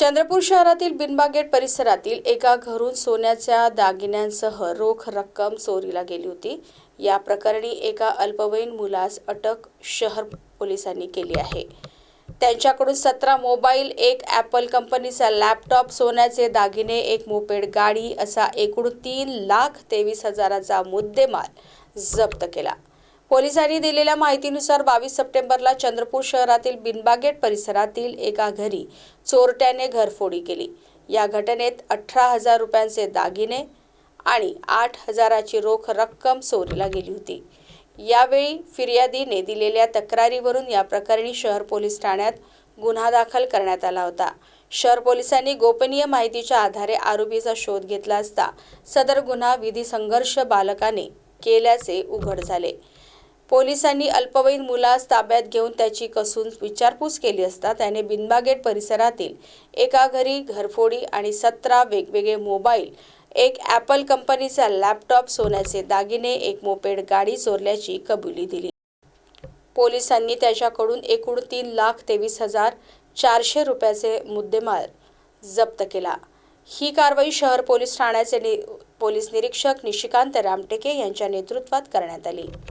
चंद्रपूर शहरातील बिनबागेट परिसरातील एका घरून सोन्याच्या दागिन्यांसह रोख रक्कम चोरीला गेली होती. या प्रकरणी एका अल्पवयीन मुलास अटक शहर पोलिसांनी केली आहे. त्यांच्याकडून सतरा मोबाईल एक ॲपल कंपनीचा लॅपटॉप सोन्याचे दागिने एक मोपेड गाडी असा एकूण तीन लाख तेवीस हजाराचा मुद्देमाल जप्त केला. पोलिसांनी दिलेल्या माहितीनुसार बावीस सप्टेंबरला चंद्रपूर शहरातील बिनबागेट परिसरातील एका घरी चोरट्याने घरफोडी केली. या घटनेत अठरा हजार रुपयांचे दागिने आणि आठ हजाराची रोख रक्कम चोरीला गेली होती. यावेळी फिर्यादीने दिलेल्या तक्रारीवरून या प्रकरणी शहर पोलीस ठाण्यात गुन्हा दाखल करण्यात आला होता. शहर पोलिसांनी गोपनीय माहितीच्या आधारे आरोपीचा शोध घेतला असता सदर गुन्हा विधी संघर्ष बालकाने केल्याचे उघड झाले. पोलिसांनी अल्पवयीन मुलास ताब्यात घेऊन त्याची कसून विचारपूस केली असता त्याने बिनबागेट परिसरातील एका घरी घरफोडी आणि सतरा वेगवेगळे मोबाईल एक ॲपल कंपनीचा लॅपटॉप सोन्याचे दागिने एक मोपेड गाडी चोरल्याची कबुली दिली. पोलिसांनी त्याच्याकडून एकूण तीन लाख तेवीस हजार चारशे रुपयाचे मुद्देमाल जप्त केला. ही कारवाई शहर पोलीस ठाण्याचे नि पोलीस निरीक्षक निशिकांत रामटेके यांच्या नेतृत्वात करण्यात आली.